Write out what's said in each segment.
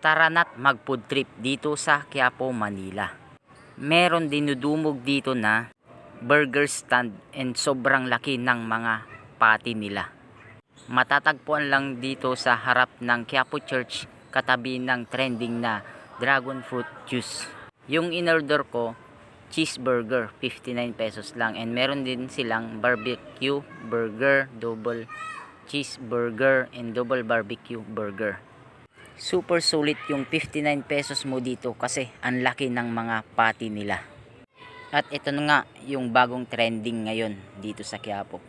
Tara na't mag food trip dito sa Quiapo, Manila. Meron dinudumog dito na burger stand and sobrang laki ng mga pati nila. Matatagpuan lang dito sa harap ng Quiapo Church katabi ng trending na dragon fruit juice. Yung in-order ko, cheeseburger, 59 pesos lang. And meron din silang barbecue burger, double cheeseburger, and double barbecue burger. Super sulit yung 59 pesos mo dito kasi ang laki ng mga pati nila. At ito na nga yung bagong trending ngayon dito sa Quiapo.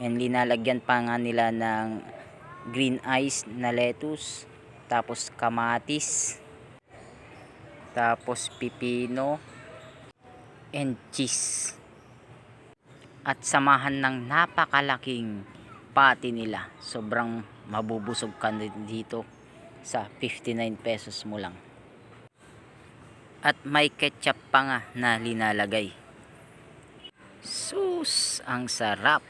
And linalagyan pa nga nila ng green ice na lettuce, tapos kamatis, tapos pipino, and cheese. At samahan ng napakalaking pati nila. Sobrang mabubusog ka dito sa 59 pesos mo lang. At may ketchup pa nga na linalagay. Sus, ang sarap.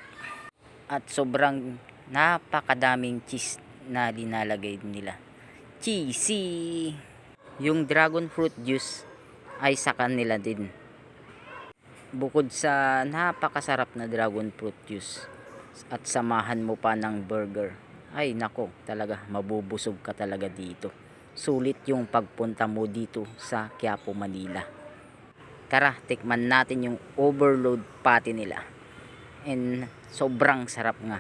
At sobrang napakadaming cheese na linalagay nila. Cheesy! Yung dragon fruit juice ay sa kanila din. Bukod sa napakasarap na dragon fruit juice at samahan mo pa ng burger. Ay nako, talaga mabubusog ka talaga dito. Sulit yung pagpunta mo dito sa Quiapo, Manila. Tara, tikman natin yung overload patty nila. And sobrang sarap nga.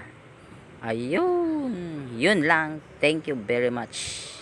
Ayun, yun lang. Thank you very much.